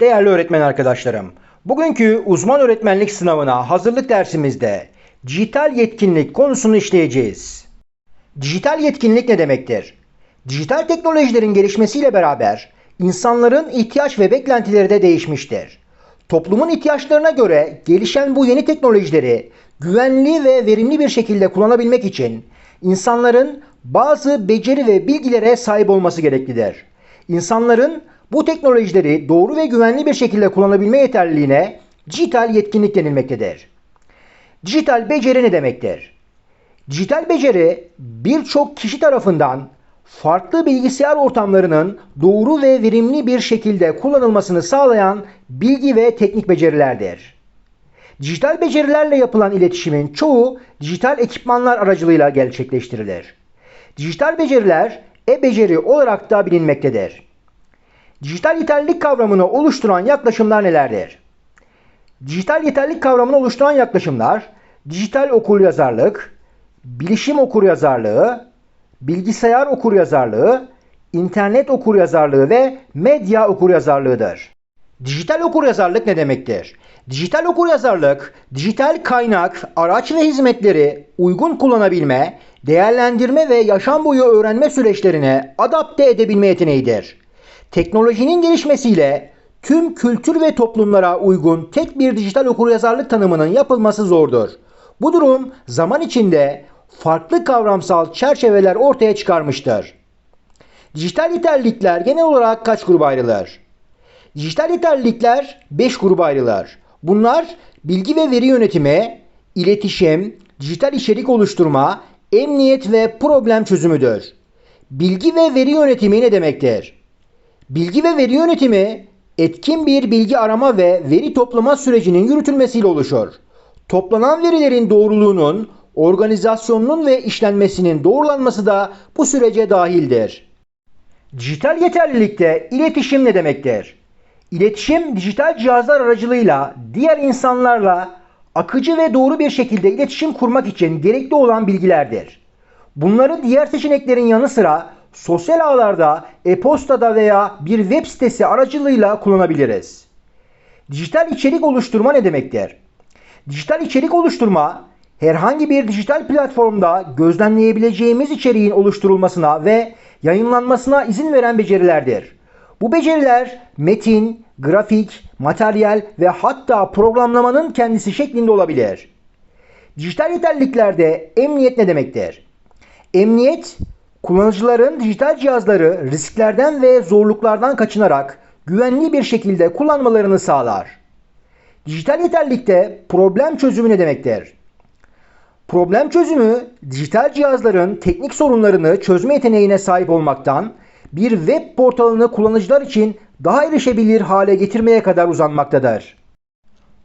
Değerli öğretmen arkadaşlarım, bugünkü uzman öğretmenlik sınavına hazırlık dersimizde dijital yetkinlik konusunu işleyeceğiz. Dijital yetkinlik ne demektir? Dijital teknolojilerin gelişmesiyle beraber insanların ihtiyaç ve beklentileri de değişmiştir. Toplumun ihtiyaçlarına göre gelişen bu yeni teknolojileri güvenli ve verimli bir şekilde kullanabilmek için insanların bazı beceri ve bilgilere sahip olması gereklidir. İnsanların bu teknolojileri doğru ve güvenli bir şekilde kullanabilme yeterliliğine dijital yetkinlik denilmektedir. Dijital beceri ne demektir? Dijital beceri birçok kişi tarafından farklı bilgisayar ortamlarının doğru ve verimli bir şekilde kullanılmasını sağlayan bilgi ve teknik becerilerdir. Dijital becerilerle yapılan iletişimin çoğu dijital ekipmanlar aracılığıyla gerçekleştirilir. Dijital beceriler e-beceri olarak da bilinmektedir. Dijital yeterlilik kavramını oluşturan yaklaşımlar nelerdir? Dijital yeterlilik kavramını oluşturan yaklaşımlar dijital okuryazarlık, bilişim okuryazarlığı, bilgisayar okuryazarlığı, internet okuryazarlığı ve medya okuryazarlığıdır. Dijital okuryazarlık ne demektir? Dijital okuryazarlık, dijital kaynak, araç ve hizmetleri uygun kullanabilme, değerlendirme ve yaşam boyu öğrenme süreçlerine adapte edebilme yeteneğidir. Teknolojinin gelişmesiyle tüm kültür ve toplumlara uygun tek bir dijital okuryazarlık tanımının yapılması zordur. Bu durum zaman içinde farklı kavramsal çerçeveler ortaya çıkarmıştır. Dijital yeterlilikler genel olarak kaç gruba ayrılır? Dijital yeterlilikler 5 gruba ayrılır. Bunlar bilgi ve veri yönetimi, iletişim, dijital içerik oluşturma, emniyet ve problem çözümüdür. Bilgi ve veri yönetimi ne demektir? Bilgi ve veri yönetimi etkin bir bilgi arama ve veri toplama sürecinin yürütülmesiyle oluşur. Toplanan verilerin doğruluğunun, organizasyonunun ve işlenmesinin doğrulanması da bu sürece dahildir. Dijital yeterlilikte iletişim ne demektir? İletişim dijital cihazlar aracılığıyla diğer insanlarla akıcı ve doğru bir şekilde iletişim kurmak için gerekli olan bilgilerdir. Bunların diğer seçeneklerin yanı sıra sosyal ağlarda, e-postada veya bir web sitesi aracılığıyla kullanabiliriz. Dijital içerik oluşturma ne demektir? Dijital içerik oluşturma herhangi bir dijital platformda gözlemleyebileceğimiz içeriğin oluşturulmasına ve yayınlanmasına izin veren becerilerdir. Bu beceriler metin, grafik, materyal ve hatta programlamanın kendisi şeklinde olabilir. Dijital yeterliliklerde emniyet ne demektir? Emniyet, kullanıcıların dijital cihazları risklerden ve zorluklardan kaçınarak güvenli bir şekilde kullanmalarını sağlar. Dijital yeterlilikte problem çözümü ne demektir? Problem çözümü, dijital cihazların teknik sorunlarını çözme yeteneğine sahip olmaktan bir web portalını kullanıcılar için daha erişebilir hale getirmeye kadar uzanmaktadır.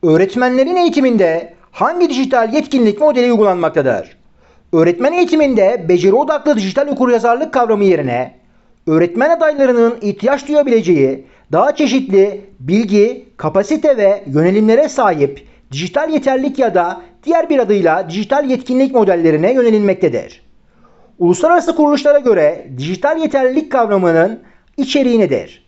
Öğretmenlerin eğitiminde hangi dijital yetkinlik modeli uygulanmaktadır? Öğretmen eğitiminde beceri odaklı dijital okuryazarlık kavramı yerine öğretmen adaylarının ihtiyaç duyabileceği daha çeşitli bilgi, kapasite ve yönelimlere sahip dijital yeterlik ya da diğer bir adıyla dijital yetkinlik modellerine yönelilmektedir. Uluslararası kuruluşlara göre dijital yeterlilik kavramının içeriği nedir?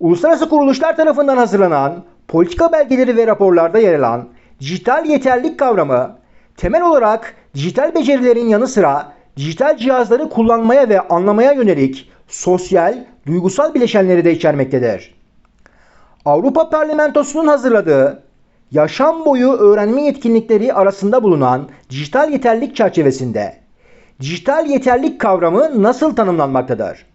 Uluslararası kuruluşlar tarafından hazırlanan politika belgeleri ve raporlarda yer alan dijital yeterlilik kavramı temel olarak dijital becerilerin yanı sıra dijital cihazları kullanmaya ve anlamaya yönelik sosyal, duygusal bileşenleri de içermektedir. Avrupa Parlamentosu'nun hazırladığı yaşam boyu öğrenme yetkinlikleri arasında bulunan dijital yeterlik çerçevesinde dijital yeterlik kavramı nasıl tanımlanmaktadır?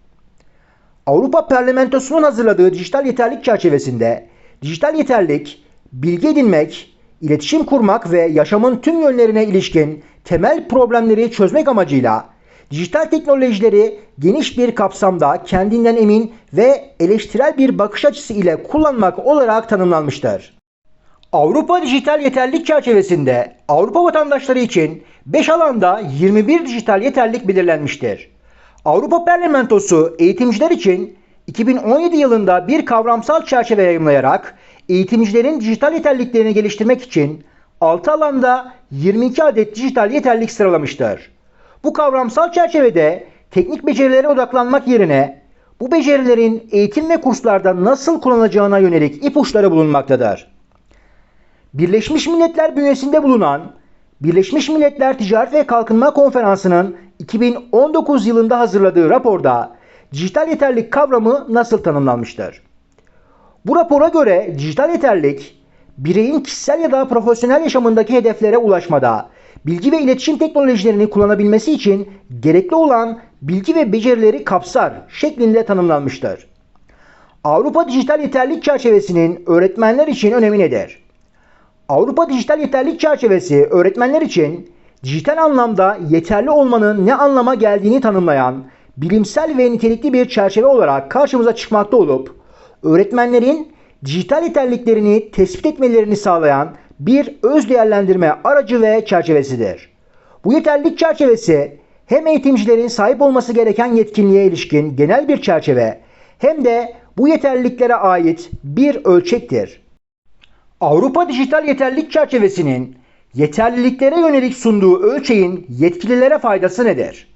Avrupa Parlamentosu'nun hazırladığı dijital yeterlik çerçevesinde dijital yeterlik, bilgi edinmek, iletişim kurmak ve yaşamın tüm yönlerine ilişkin temel problemleri çözmek amacıyla dijital teknolojileri geniş bir kapsamda kendinden emin ve eleştirel bir bakış açısı ile kullanmak olarak tanımlanmıştır. Avrupa Dijital Yeterlilik çerçevesinde Avrupa vatandaşları için 5 alanda 21 dijital yeterlilik belirlenmiştir. Avrupa Parlamentosu eğitimciler için 2017 yılında bir kavramsal çerçeve yayımlayarak eğitimcilerin dijital yeterliliklerini geliştirmek için 6 alanda 22 adet dijital yeterlilik sıralamıştır. Bu kavramsal çerçevede teknik becerilere odaklanmak yerine bu becerilerin eğitim ve kurslarda nasıl kullanılacağına yönelik ipuçları bulunmaktadır. Birleşmiş Milletler bünyesinde bulunan Birleşmiş Milletler Ticaret ve Kalkınma Konferansı'nın 2019 yılında hazırladığı raporda dijital yeterlilik kavramı nasıl tanımlanmıştır? Bu rapora göre dijital yeterlilik, bireyin kişisel ya da profesyonel yaşamındaki hedeflere ulaşmada bilgi ve iletişim teknolojilerini kullanabilmesi için gerekli olan bilgi ve becerileri kapsar şeklinde tanımlanmıştır. Avrupa Dijital Yeterlilik Çerçevesi'nin öğretmenler için önemi nedir? Avrupa Dijital Yeterlilik Çerçevesi öğretmenler için dijital anlamda yeterli olmanın ne anlama geldiğini tanımlayan bilimsel ve nitelikli bir çerçeve olarak karşımıza çıkmakta olup öğretmenlerin dijital yeterliliklerini tespit etmelerini sağlayan bir öz değerlendirme aracı ve çerçevesidir. Bu yeterlilik çerçevesi hem eğitimcilerin sahip olması gereken yetkinliğe ilişkin genel bir çerçeve hem de bu yeterliliklere ait bir ölçektir. Avrupa Dijital Yeterlilik Çerçevesi'nin yeterliliklere yönelik sunduğu ölçeğin yetkililere faydası nedir?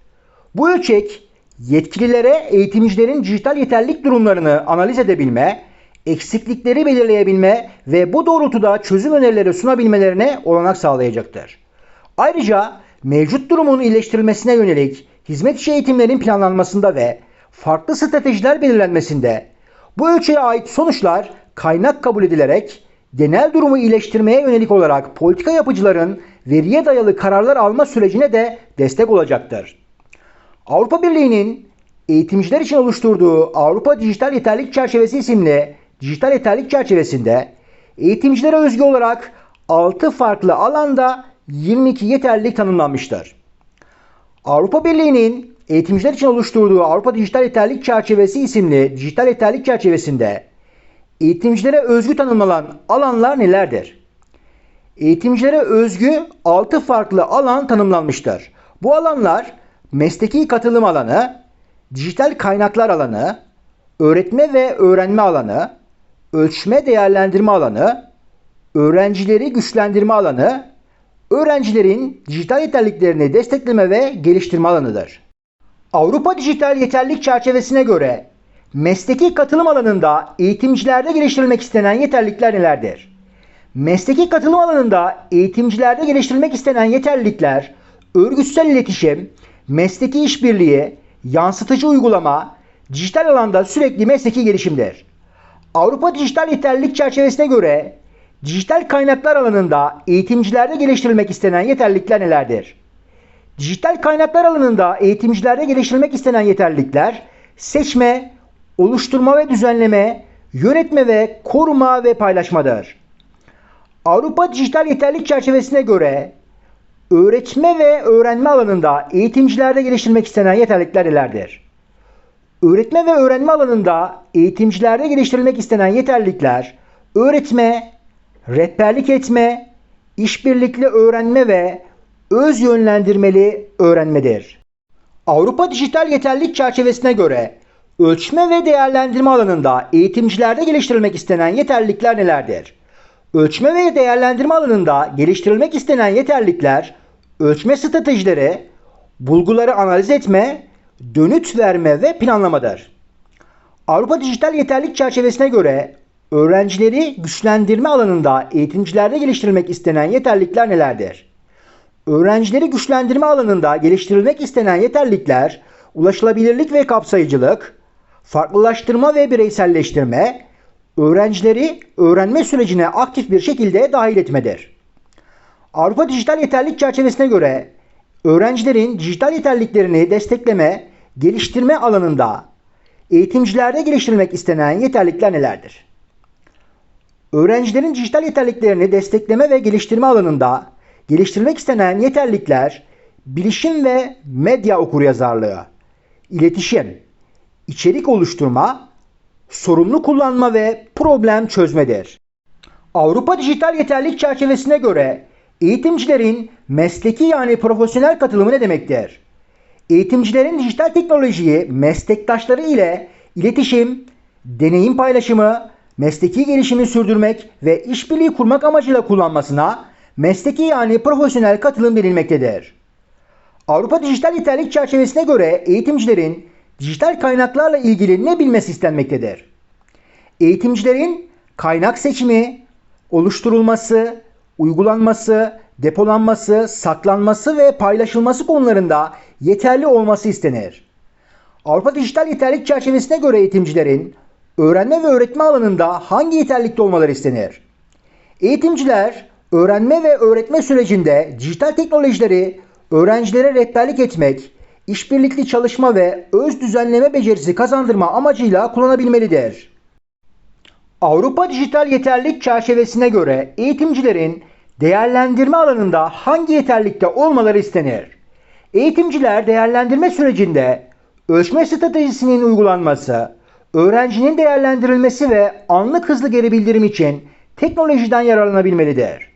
Bu ölçek yetkililere eğitimcilerin dijital yeterlilik durumlarını analiz edebilme, eksiklikleri belirleyebilme ve bu doğrultuda çözüm önerileri sunabilmelerine olanak sağlayacaktır. Ayrıca mevcut durumun iyileştirilmesine yönelik hizmet içi eğitimlerin planlanmasında ve farklı stratejiler belirlenmesinde bu ölçüye ait sonuçlar kaynak kabul edilerek genel durumu iyileştirmeye yönelik olarak politika yapıcıların veriye dayalı kararlar alma sürecine de destek olacaktır. Avrupa Birliği'nin eğitimciler için oluşturduğu Avrupa Dijital Yeterlik Çerçevesi isimli dijital yeterlik çerçevesinde eğitimcilere özgü olarak 6 farklı alanda 22 yeterlilik tanımlanmıştır. Avrupa Birliği'nin eğitimciler için oluşturduğu Avrupa Dijital Yeterlik Çerçevesi isimli dijital yeterlik çerçevesinde eğitimcilere özgü tanımlanan alanlar nelerdir? Eğitimcilere özgü 6 farklı alan tanımlanmıştır. Bu alanlar mesleki katılım alanı, dijital kaynaklar alanı, öğretme ve öğrenme alanı, ölçme değerlendirme alanı, öğrencileri güçlendirme alanı, öğrencilerin dijital yeterliklerini destekleme ve geliştirme alanıdır. Avrupa Dijital Yeterlik Çerçevesine göre mesleki katılım alanında eğitimcilerde geliştirilmek istenen yeterlikler nelerdir? Mesleki katılım alanında eğitimcilerde geliştirilmek istenen yeterlilikler örgütsel iletişim, mesleki işbirliği, yansıtıcı uygulama, dijital alanda sürekli mesleki gelişimdir. Avrupa Dijital Yeterlilik Çerçevesi'ne göre dijital kaynaklar alanında eğitimcilerde geliştirilmek istenen yeterlilikler nelerdir? Dijital kaynaklar alanında eğitimcilerde geliştirilmek istenen yeterlilikler seçme, oluşturma ve düzenleme, yönetme ve koruma ve paylaşmadır. Avrupa Dijital Yeterlilik Çerçevesi'ne göre öğretme ve öğrenme alanında eğitimcilerde geliştirilmek istenen yeterlilikler nelerdir? Öğretme ve öğrenme alanında eğitimcilerde geliştirilmek istenen yeterlilikler öğretme, rehberlik etme, işbirlikli öğrenme ve öz yönlendirmeli öğrenmedir. Avrupa Dijital Yeterlilik Çerçevesi'ne göre ölçme ve değerlendirme alanında eğitimcilerde geliştirilmek istenen yeterlilikler nelerdir? Ölçme ve değerlendirme alanında geliştirilmek istenen yeterlilikler ölçme stratejileri, bulguları analiz etme dönüt verme ve planlamadır. Avrupa Dijital Yeterlik Çerçevesi'ne göre öğrencileri güçlendirme alanında eğitimcilerde geliştirilmek istenen yeterlikler nelerdir? Öğrencileri güçlendirme alanında geliştirilmek istenen yeterlikler ulaşılabilirlik ve kapsayıcılık, farklılaştırma ve bireyselleştirme, öğrencileri öğrenme sürecine aktif bir şekilde dahil etmedir. Avrupa Dijital Yeterlik Çerçevesi'ne göre öğrencilerin dijital yeterliliklerini destekleme, geliştirme alanında eğitimcilerde geliştirilmek istenen yeterlilikler nelerdir? Öğrencilerin dijital yeterliliklerini destekleme ve geliştirme alanında geliştirmek istenen yeterlilikler bilişim ve medya okuryazarlığı, iletişim, içerik oluşturma, sorumlu kullanma ve problem çözmedir. Avrupa Dijital Yeterlilik Çerçevesi'ne göre Eğitimcilerin mesleki yani profesyonel katılımı ne demektir? Eğitimcilerin dijital teknolojiyi meslektaşları ile iletişim, deneyim paylaşımı, mesleki gelişimi sürdürmek ve işbirliği kurmak amacıyla kullanmasına mesleki yani profesyonel katılım denilmektedir. Avrupa Dijital Yeterlik Çerçevesi'ne göre eğitimcilerin dijital kaynaklarla ilgili ne bilmesi istenmektedir? Eğitimcilerin kaynak seçimi, oluşturulması, uygulanması, depolanması, saklanması ve paylaşılması konularında yeterli olması istenir. Avrupa Dijital Yeterlik Çerçevesi'ne göre eğitimcilerin öğrenme ve öğretme alanında hangi yeterlikte olmaları istenir? Eğitimciler öğrenme ve öğretme sürecinde dijital teknolojileri öğrencilere rehberlik etmek, işbirlikli çalışma ve öz düzenleme becerisi kazandırma amacıyla kullanabilmelidir. Avrupa Dijital Yeterlik Çerçevesi'ne göre eğitimcilerin değerlendirme alanında hangi yeterlikte olmaları istenir? Eğitimciler değerlendirme sürecinde ölçme stratejisinin uygulanması, öğrencinin değerlendirilmesi ve anlık hızlı geri bildirim için teknolojiden yararlanabilmelidir.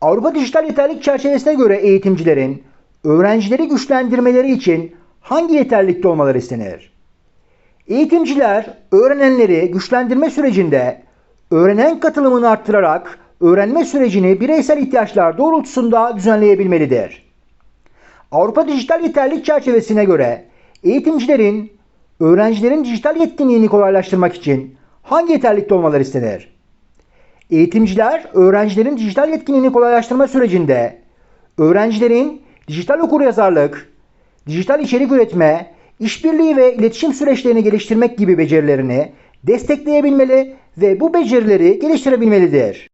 Avrupa Dijital Yeterlik Çerçevesi'ne göre eğitimcilerin öğrencileri güçlendirmeleri için hangi yeterlikte olmaları istenir? Eğitimciler öğrenenleri güçlendirme sürecinde öğrenen katılımını arttırarak öğrenme sürecini bireysel ihtiyaçlar doğrultusunda düzenleyebilmelidir. Avrupa Dijital Yeterlik Çerçevesi'ne göre eğitimcilerin öğrencilerin dijital yetkinliğini kolaylaştırmak için hangi yeterlikte olmaları istenir? Eğitimciler öğrencilerin dijital yetkinliğini kolaylaştırma sürecinde öğrencilerin dijital okuryazarlık, dijital içerik üretme, işbirliği ve iletişim süreçlerini geliştirmek gibi becerilerini destekleyebilmeli ve bu becerileri geliştirebilmelidir.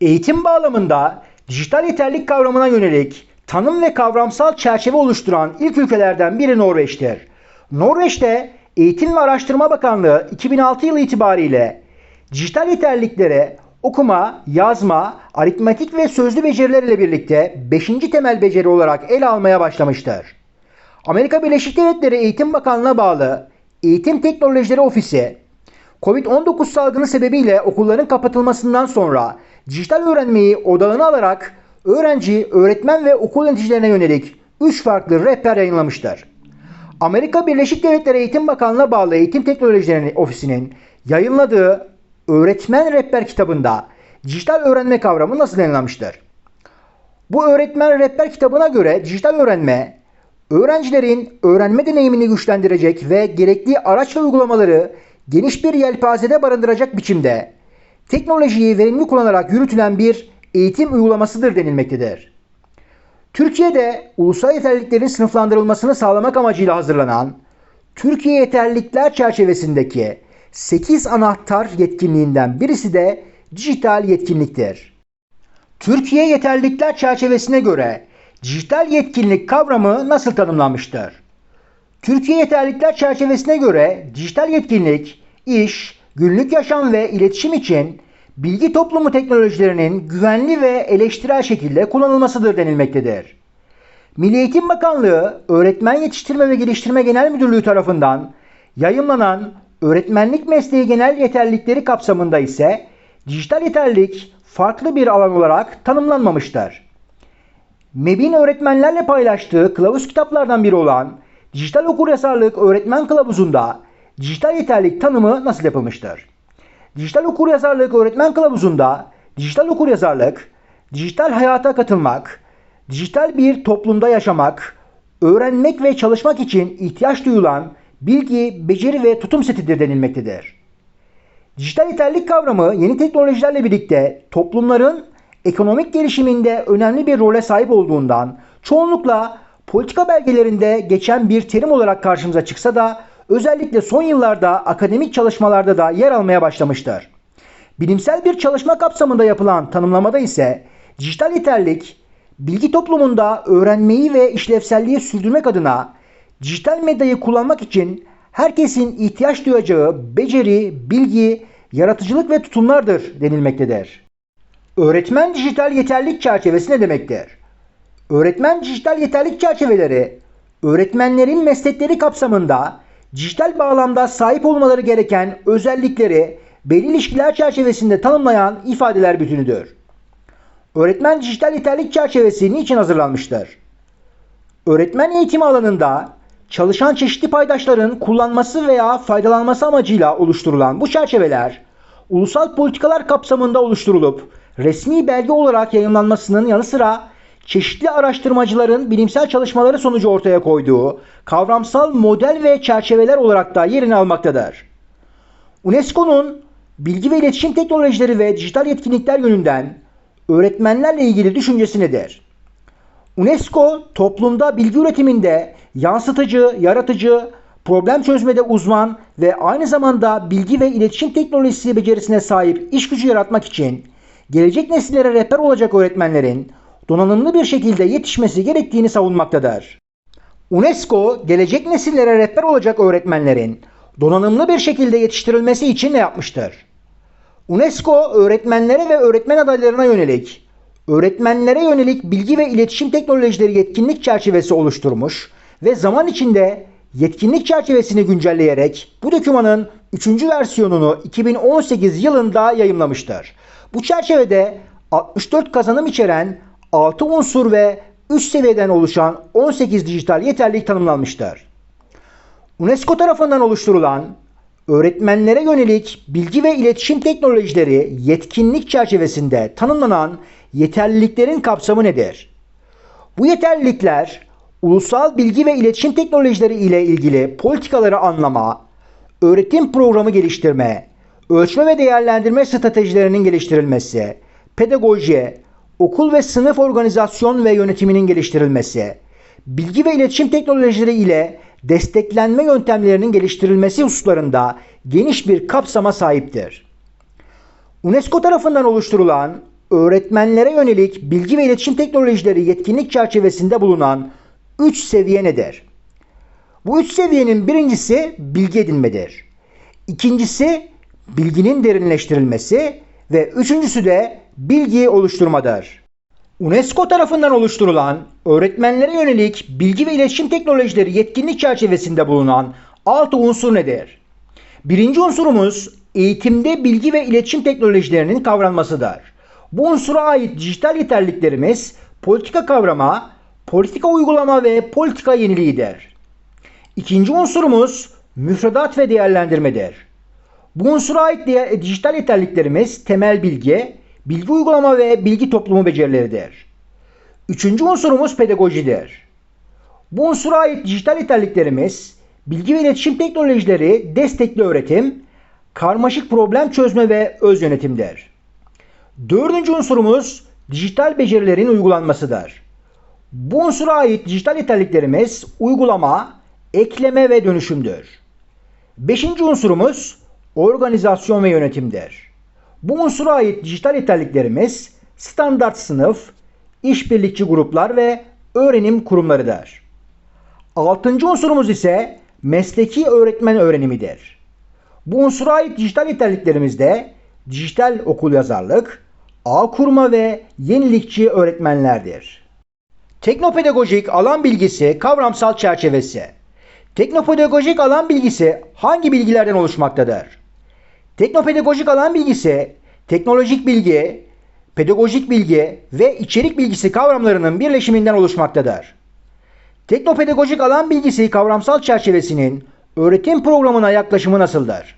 Eğitim bağlamında dijital yeterlik kavramına yönelik tanım ve kavramsal çerçeve oluşturan ilk ülkelerden biri Norveç'tir. Norveç'te Eğitim ve Araştırma Bakanlığı 2006 yılı itibariyle dijital yeterliklere okuma, yazma, aritmetik ve sözlü beceriler ile birlikte 5. temel beceri olarak ele almaya başlamıştır. Amerika Birleşik Devletleri Eğitim Bakanlığı'na bağlı Eğitim Teknolojileri Ofisi, Covid-19 salgını sebebiyle okulların kapatılmasından sonra dijital öğrenmeyi odağına alarak öğrenci, öğretmen ve okul yöneticilerine yönelik 3 farklı rehber yayınlamıştır. Amerika Birleşik Devletleri Eğitim Bakanlığı'na bağlı Eğitim Teknolojileri Ofisi'nin yayınladığı Öğretmen Rehber kitabında dijital öğrenme kavramı nasıl yayınlanmıştır? Bu öğretmen rehber kitabına göre dijital öğrenme, öğrencilerin öğrenme deneyimini güçlendirecek ve gerekli araç ve uygulamaları geniş bir yelpazede barındıracak biçimde teknolojiyi verimli kullanarak yürütülen bir eğitim uygulamasıdır denilmektedir. Türkiye'de ulusal yeterliliklerin sınıflandırılmasını sağlamak amacıyla hazırlanan Türkiye Yeterlilikler çerçevesindeki 8 anahtar yetkinliğinden birisi de dijital yetkinliktir. Türkiye Yeterlilikler çerçevesine göre dijital yetkinlik kavramı nasıl tanımlanmıştır? Türkiye Yeterlilikler çerçevesine göre dijital yetkinlik, iş, günlük yaşam ve iletişim için bilgi toplumu teknolojilerinin güvenli ve eleştirel şekilde kullanılmasıdır denilmektedir. Milli Eğitim Bakanlığı Öğretmen Yetiştirme ve Geliştirme Genel Müdürlüğü tarafından yayımlanan öğretmenlik mesleği genel yeterlilikleri kapsamında ise dijital yeterlilik farklı bir alan olarak tanımlanmamıştır. MEB'in öğretmenlerle paylaştığı kılavuz kitaplardan biri olan Dijital Okuryazarlık Öğretmen Kılavuzu'nda dijital yeterlilik tanımı nasıl yapılmıştır? Dijital Okuryazarlık Öğretmen Kılavuzu'nda dijital okuryazarlık, dijital hayata katılmak, dijital bir toplumda yaşamak, öğrenmek ve çalışmak için ihtiyaç duyulan bilgi, beceri ve tutum setidir denilmektedir. Dijital yeterlik kavramı yeni teknolojilerle birlikte toplumların ekonomik gelişiminde önemli bir role sahip olduğundan çoğunlukla politika belgelerinde geçen bir terim olarak karşımıza çıksa da özellikle son yıllarda akademik çalışmalarda da yer almaya başlamıştır. Bilimsel bir çalışma kapsamında yapılan tanımlamada ise dijital yeterlik, bilgi toplumunda öğrenmeyi ve işlevselliği sürdürmek adına dijital medyayı kullanmak için herkesin ihtiyaç duyacağı beceri, bilgi, yaratıcılık ve tutumlardır denilmektedir. Öğretmen dijital yeterlik çerçevesi ne demektir? Öğretmen dijital yeterlik çerçeveleri, öğretmenlerin meslekleri kapsamında dijital bağlamda sahip olmaları gereken özellikleri belli ilişkiler çerçevesinde tanımlayan ifadeler bütünüdür. Öğretmen dijital yeterlik çerçevesi niçin hazırlanmıştır? Öğretmen eğitimi alanında çalışan çeşitli paydaşların kullanması veya faydalanması amacıyla oluşturulan bu çerçeveler ulusal politikalar kapsamında oluşturulup resmi belge olarak yayınlanmasının yanı sıra çeşitli araştırmacıların bilimsel çalışmaları sonucu ortaya koyduğu kavramsal model ve çerçeveler olarak da yerini almaktadır. UNESCO'nun bilgi ve iletişim teknolojileri ve dijital yetkinlikler yönünden öğretmenlerle ilgili düşüncesi nedir? UNESCO toplumda bilgi üretiminde yansıtıcı, yaratıcı, problem çözmede uzman ve aynı zamanda bilgi ve iletişim teknolojisi becerisine sahip iş gücü yaratmak için gelecek nesillere rehber olacak öğretmenlerin donanımlı bir şekilde yetişmesi gerektiğini savunmaktadır. UNESCO gelecek nesillere rehber olacak öğretmenlerin donanımlı bir şekilde yetiştirilmesi için ne yapmıştır? UNESCO öğretmenlere ve öğretmen adaylarına yönelik öğretmenlere yönelik bilgi ve iletişim teknolojileri yetkinlik çerçevesi oluşturmuş ve zaman içinde yetkinlik çerçevesini güncelleyerek bu dokümanın 3. versiyonunu 2018 yılında yayımlamıştır. Bu çerçevede 64 kazanım içeren 6 unsur ve 3 seviyeden oluşan 18 dijital yeterlilik tanımlanmıştır. UNESCO tarafından oluşturulan öğretmenlere yönelik bilgi ve iletişim teknolojileri yetkinlik çerçevesinde tanımlanan yeterliliklerin kapsamı nedir? Bu yeterlilikler ulusal bilgi ve iletişim teknolojileri ile ilgili politikaları anlama, öğretim programı geliştirme, ölçme ve değerlendirme stratejilerinin geliştirilmesi, pedagoji, okul ve sınıf organizasyon ve yönetiminin geliştirilmesi, bilgi ve iletişim teknolojileri ile desteklenme yöntemlerinin geliştirilmesi hususlarında geniş bir kapsama sahiptir. UNESCO tarafından oluşturulan öğretmenlere yönelik bilgi ve iletişim teknolojileri yetkinlik çerçevesinde bulunan 3 seviye nedir? Bu üç seviyenin birincisi bilgi edinmedir. İkincisi bilginin derinleştirilmesi ve üçüncüsü de bilgi oluşturmadır. UNESCO tarafından oluşturulan öğretmenlere yönelik bilgi ve iletişim teknolojileri yetkinlik çerçevesinde bulunan 6 unsur nedir? Birinci unsurumuz eğitimde bilgi ve iletişim teknolojilerinin kavranmasıdır. Bu unsura ait dijital yeterliliklerimiz politika kavrama, politika uygulama ve politika yeniliğidir. İkinci unsurumuz müfredat ve değerlendirmedir. Bu unsura ait diye- dijital yeterliliklerimiz temel bilgi, bilgi uygulama ve bilgi toplumu becerileridir. Üçüncü unsurumuz pedagojidir. Bu unsura ait dijital yeterliliklerimiz bilgi ve iletişim teknolojileri, destekli öğretim, karmaşık problem çözme ve öz yönetimdir. Dördüncü unsurumuz dijital becerilerin uygulanmasıdır. Bu unsura ait dijital yeterliliklerimiz uygulama, ekleme ve dönüşümdür. Beşinci unsurumuz organizasyon ve yönetimdir. Bu unsura ait dijital yeterliliklerimiz standart sınıf, işbirlikçi gruplar ve öğrenim kurumlarıdır. Altıncı unsurumuz ise mesleki öğretmen öğrenimidir. Bu unsura ait dijital yeterliliklerimizde dijital okuryazarlık, ağ kurma ve yenilikçi öğretmenlerdir. Teknopedagojik alan bilgisi kavramsal çerçevesi. Teknopedagojik alan bilgisi hangi bilgilerden oluşmaktadır? Teknopedagojik alan bilgisi, teknolojik bilgi, pedagojik bilgi ve içerik bilgisi kavramlarının birleşiminden oluşmaktadır. Teknopedagojik alan bilgisi kavramsal çerçevesinin öğretim programına yaklaşımı nasıldır?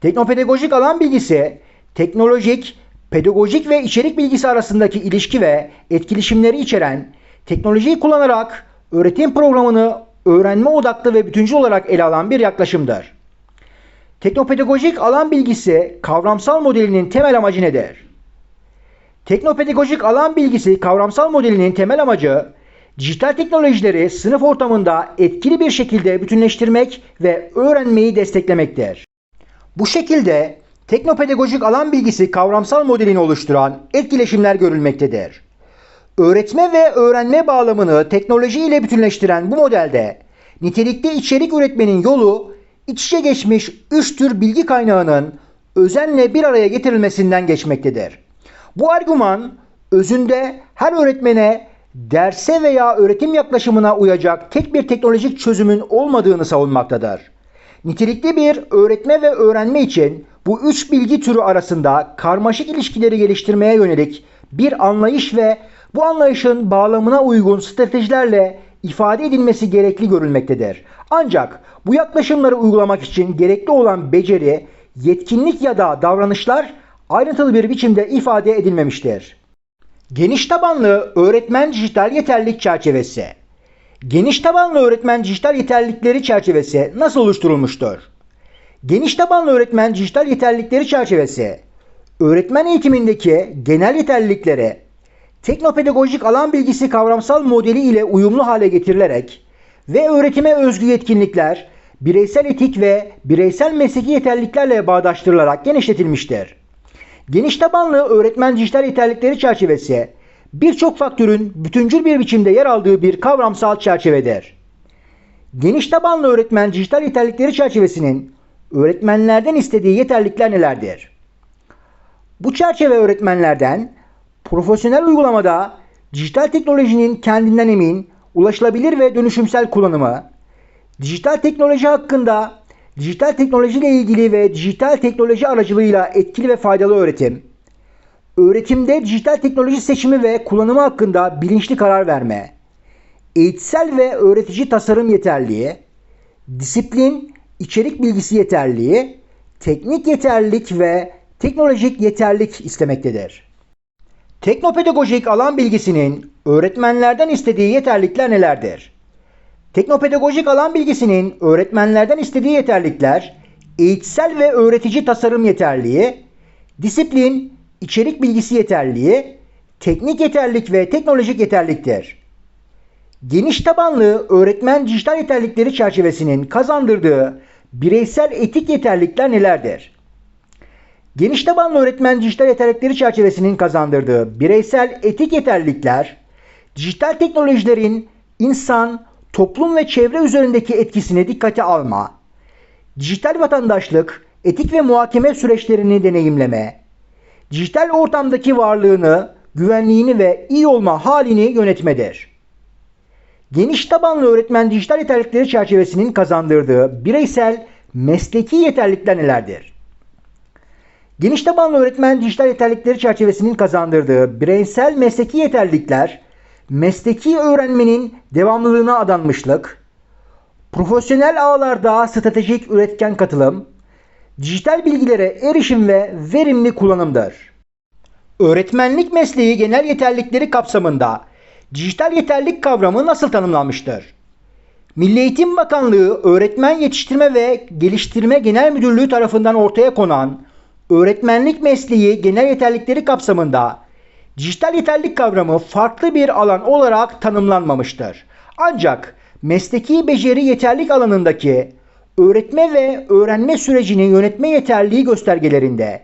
Teknopedagojik alan bilgisi, teknolojik, pedagojik ve içerik bilgisi arasındaki ilişki ve etkileşimleri içeren, teknolojiyi kullanarak öğretim programını öğrenme odaklı ve bütüncül olarak ele alan bir yaklaşımdır. Teknopedagojik alan bilgisi kavramsal modelinin temel amacı nedir? Teknopedagojik alan bilgisi kavramsal modelinin temel amacı dijital teknolojileri sınıf ortamında etkili bir şekilde bütünleştirmek ve öğrenmeyi desteklemektir. Bu şekilde teknopedagojik alan bilgisi kavramsal modelini oluşturan etkileşimler görülmektedir. Öğretme ve öğrenme bağlamını teknoloji ile bütünleştiren bu modelde nitelikli içerik üretmenin yolu iç içe geçmiş üç tür bilgi kaynağının özenle bir araya getirilmesinden geçmektedir. Bu argüman özünde her öğretmene derse veya öğretim yaklaşımına uyacak tek bir teknolojik çözümün olmadığını savunmaktadır. Nitelikli bir öğretme ve öğrenme için bu üç bilgi türü arasında karmaşık ilişkileri geliştirmeye yönelik bir anlayış ve bu anlayışın bağlamına uygun stratejilerle ifade edilmesi gerekli görülmektedir. Ancak bu yaklaşımları uygulamak için gerekli olan beceri, yetkinlik ya da davranışlar ayrıntılı bir biçimde ifade edilmemiştir. Geniş tabanlı öğretmen dijital yeterlilik çerçevesi. Geniş tabanlı öğretmen dijital yeterlilikleri çerçevesi nasıl oluşturulmuştur? Geniş tabanlı öğretmen dijital yeterlilikleri çerçevesi, öğretmen eğitimindeki genel yeterlilikleri, teknopedagojik alan bilgisi kavramsal modeli ile uyumlu hale getirilerek ve öğretime özgü yetkinlikler, bireysel etik ve bireysel mesleki yeterliliklerle bağdaştırılarak genişletilmiştir. Geniş tabanlı öğretmen dijital yeterlilikleri çerçevesi, birçok faktörün bütüncül bir biçimde yer aldığı bir kavramsal çerçevedir. Geniş tabanlı öğretmen dijital yeterlilikleri çerçevesinin öğretmenlerden istediği yeterlilikler nelerdir? Bu çerçeve öğretmenlerden profesyonel uygulamada dijital teknolojinin kendinden emin, ulaşılabilir ve dönüşümsel kullanımı, dijital teknoloji hakkında dijital teknoloji ile ilgili ve dijital teknoloji aracılığıyla etkili ve faydalı öğretim, öğretimde dijital teknoloji seçimi ve kullanımı hakkında bilinçli karar verme, eğitsel ve öğretici tasarım yeterliği, disiplin, içerik bilgisi yeterliği, teknik yeterlilik ve teknolojik yeterlilik istemektedir. Teknopedagojik alan bilgisinin öğretmenlerden istediği yeterlikler nelerdir? Teknopedagojik alan bilgisinin öğretmenlerden istediği yeterlikler, eğitsel ve öğretici tasarım yeterliği, disiplin, içerik bilgisi yeterliği, teknik yeterlik ve teknolojik yeterliktir. Geniş tabanlı öğretmen dijital yeterlikleri çerçevesinin kazandırdığı bireysel etik yeterlikler nelerdir? Geniş tabanlı öğretmen dijital yeterlikleri çerçevesinin kazandırdığı bireysel etik yeterlikler, dijital teknolojilerin insan, toplum ve çevre üzerindeki etkisini dikkate alma, dijital vatandaşlık, etik ve muhakeme süreçlerini deneyimleme, dijital ortamdaki varlığını, güvenliğini ve iyi olma halini yönetmedir. Geniş tabanlı öğretmen dijital yeterlikleri çerçevesinin kazandırdığı bireysel mesleki yeterlikler nelerdir? Geniş tabanlı öğretmen dijital yeterlikleri çerçevesinin kazandırdığı bireysel mesleki yeterlikler, mesleki öğrenmenin devamlılığına adanmışlık, profesyonel ağlarda stratejik üretken katılım, dijital bilgilere erişim ve verimli kullanımdır. Öğretmenlik mesleği genel yeterlikleri kapsamında dijital yeterlik kavramı nasıl tanımlanmıştır? Milli Eğitim Bakanlığı Öğretmen Yetiştirme ve Geliştirme Genel Müdürlüğü tarafından ortaya konan öğretmenlik mesleği genel yeterlikleri kapsamında dijital yeterlik kavramı farklı bir alan olarak tanımlanmamıştır. Ancak mesleki beceri yeterlik alanındaki öğretme ve öğrenme sürecini yönetme yeterliği göstergelerinde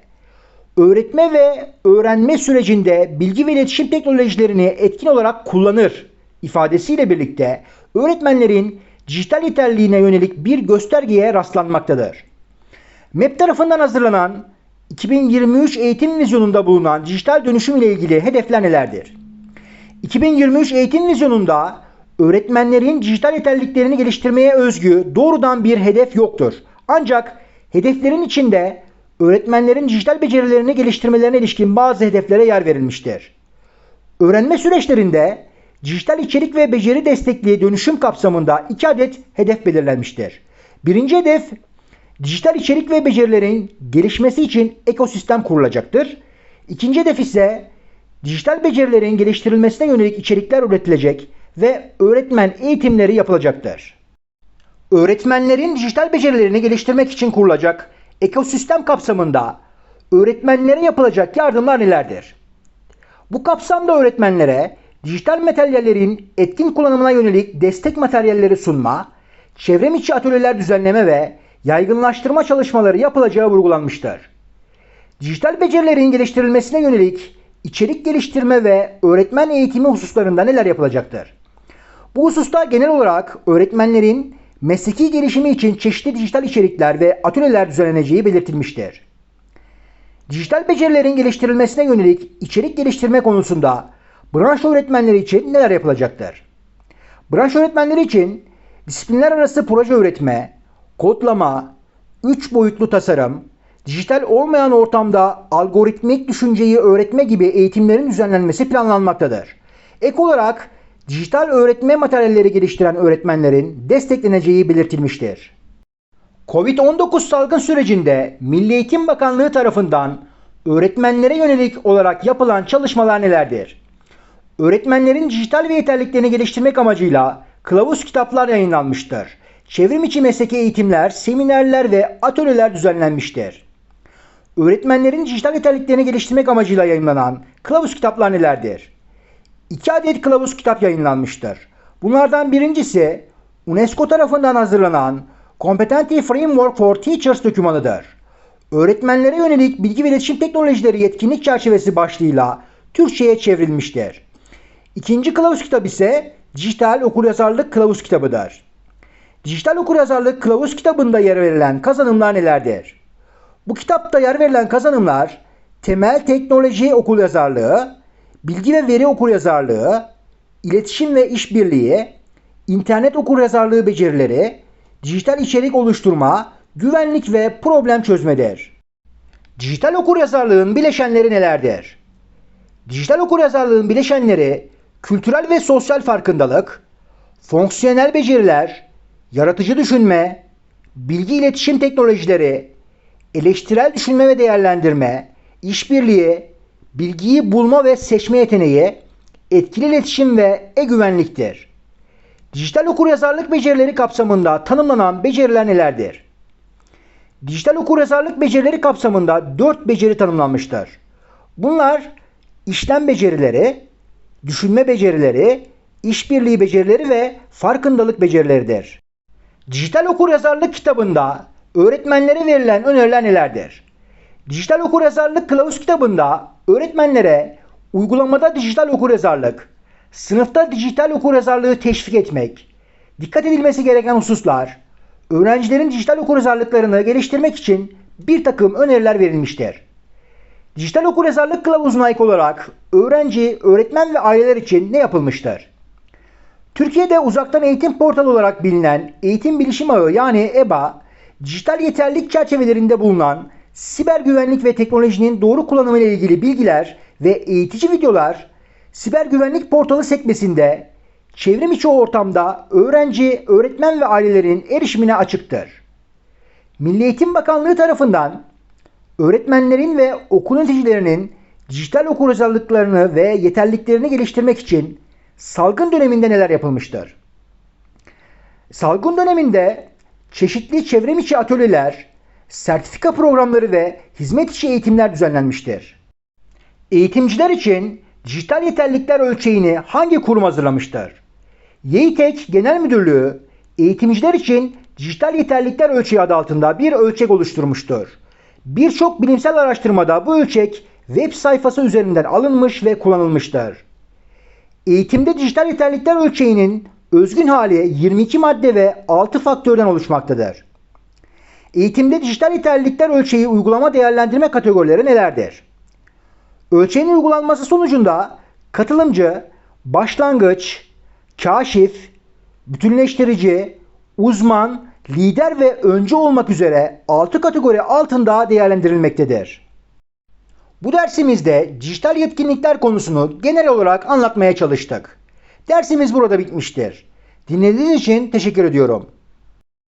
öğretme ve öğrenme sürecinde bilgi ve iletişim teknolojilerini etkin olarak kullanır ifadesiyle birlikte öğretmenlerin dijital yeterliğine yönelik bir göstergeye rastlanmaktadır. MEP tarafından hazırlanan 2023 eğitim vizyonunda bulunan dijital dönüşüm ile ilgili hedefler nelerdir? 2023 eğitim vizyonunda öğretmenlerin dijital yeterliliklerini geliştirmeye özgü doğrudan bir hedef yoktur. Ancak hedeflerin içinde öğretmenlerin dijital becerilerini geliştirmelerine ilişkin bazı hedeflere yer verilmiştir. Öğrenme süreçlerinde dijital içerik ve beceri destekli dönüşüm kapsamında iki adet hedef belirlenmiştir. Birinci hedef dijital içerik ve becerilerin gelişmesi için ekosistem kurulacaktır. İkinci hedef ise dijital becerilerin geliştirilmesine yönelik içerikler üretilecek ve öğretmen eğitimleri yapılacaktır. Öğretmenlerin dijital becerilerini geliştirmek için kurulacak ekosistem kapsamında öğretmenlere yapılacak yardımlar nelerdir? Bu kapsamda öğretmenlere dijital materyallerin etkin kullanımına yönelik destek materyalleri sunma, çevrim içi atölyeler düzenleme ve yaygınlaştırma çalışmaları yapılacağı vurgulanmıştır. Dijital becerilerin geliştirilmesine yönelik içerik geliştirme ve öğretmen eğitimi hususlarında neler yapılacaktır? Bu hususta genel olarak öğretmenlerin mesleki gelişimi için çeşitli dijital içerikler ve atölyeler düzenleneceği belirtilmiştir. Dijital becerilerin geliştirilmesine yönelik içerik geliştirme konusunda branş öğretmenleri için neler yapılacaktır? Branş öğretmenleri için disiplinler arası proje üretme, kodlama, 3 boyutlu tasarım, dijital olmayan ortamda algoritmik düşünceyi öğretme gibi eğitimlerin düzenlenmesi planlanmaktadır. Ek olarak dijital öğretme materyalleri geliştiren öğretmenlerin destekleneceği belirtilmiştir. Covid-19 salgın sürecinde Milli Eğitim Bakanlığı tarafından öğretmenlere yönelik olarak yapılan çalışmalar nelerdir? öğretmenlerin dijital ve yeterliklerini geliştirmek amacıyla kılavuz kitaplar yayınlanmıştır. Çevrim içi mesleki eğitimler, seminerler ve atölyeler düzenlenmiştir. Öğretmenlerin dijital yeterliklerini geliştirmek amacıyla yayınlanan kılavuz kitaplar nelerdir? İki adet kılavuz kitap yayınlanmıştır. Bunlardan birincisi UNESCO tarafından hazırlanan Competency Framework for Teachers dokümanıdır. Öğretmenlere yönelik bilgi ve iletişim teknolojileri yetkinlik çerçevesi başlığıyla Türkçe'ye çevrilmiştir. İkinci kılavuz kitap ise Dijital Okuryazarlık Kılavuz Kitabıdır. Dijital Okuryazarlık Kılavuz Kitabı'nda yer verilen kazanımlar nelerdir? Bu kitapta yer verilen kazanımlar temel teknoloji okuryazarlığı, bilgi ve veri okuryazarlığı, iletişim ve işbirliği, internet okuryazarlığı becerileri, dijital içerik oluşturma, güvenlik ve problem çözmedir. Dijital okuryazarlığın bileşenleri nelerdir? Dijital okuryazarlığın bileşenleri kültürel ve sosyal farkındalık, fonksiyonel beceriler, yaratıcı düşünme, bilgi iletişim teknolojileri, eleştirel düşünme ve değerlendirme, işbirliği, bilgiyi bulma ve seçme yeteneği, etkili iletişim ve e-güvenliktir. Dijital okuryazarlık becerileri kapsamında tanımlanan beceriler nelerdir? Dijital okuryazarlık becerileri kapsamında 4 beceri tanımlanmıştır. Bunlar işlem becerileri, düşünme becerileri, işbirliği becerileri ve farkındalık becerileridir. Dijital okuryazarlık kitabında öğretmenlere verilen öneriler nelerdir? Dijital okuryazarlık kılavuz kitabında öğretmenlere uygulamada dijital okuryazarlık, sınıfta dijital okuryazarlığı teşvik etmek, dikkat edilmesi gereken hususlar, öğrencilerin dijital okuryazarlıklarını geliştirmek için bir takım öneriler verilmiştir. Dijital okuryazarlık kılavuzuna ek olarak öğrenci, öğretmen ve aileler için ne yapılmıştır? Türkiye'de uzaktan eğitim portalı olarak bilinen Eğitim Bilişim Ağı yani EBA, dijital yeterlilik çerçevelerinde bulunan siber güvenlik ve teknolojinin doğru kullanımı ile ilgili bilgiler ve eğitici videolar siber güvenlik portalı sekmesinde çevrim içi ortamda öğrenci, öğretmen ve ailelerin erişimine açıktır. Milli Eğitim Bakanlığı tarafından öğretmenlerin ve okul yöneticilerinin dijital okuryazarlıklarını ve yeterliliklerini geliştirmek için salgın döneminde neler yapılmıştır? Salgın döneminde çeşitli çevrim içi atölyeler, sertifika programları ve hizmet içi eğitimler düzenlenmiştir. Eğitimciler için dijital yeterlilikler ölçeğini hangi kurum hazırlamıştır? YİTEK Genel Müdürlüğü eğitimciler için dijital yeterlilikler ölçeği adı altında bir ölçek oluşturmuştur. Birçok bilimsel araştırmada bu ölçek web sayfası üzerinden alınmış ve kullanılmıştır. Eğitimde dijital yeterlilikler ölçeğinin özgün hali 22 madde ve 6 faktörden oluşmaktadır. Eğitimde dijital yeterlilikler ölçeği uygulama değerlendirme kategorileri nelerdir? Ölçeğin uygulanması sonucunda katılımcı, başlangıç, kaşif, bütünleştirici, uzman, lider ve öncü olmak üzere 6 kategori altında değerlendirilmektedir. Bu dersimizde dijital yetkinlikler konusunu genel olarak anlatmaya çalıştık. Dersimiz burada bitmiştir. Dinlediğiniz için teşekkür ediyorum.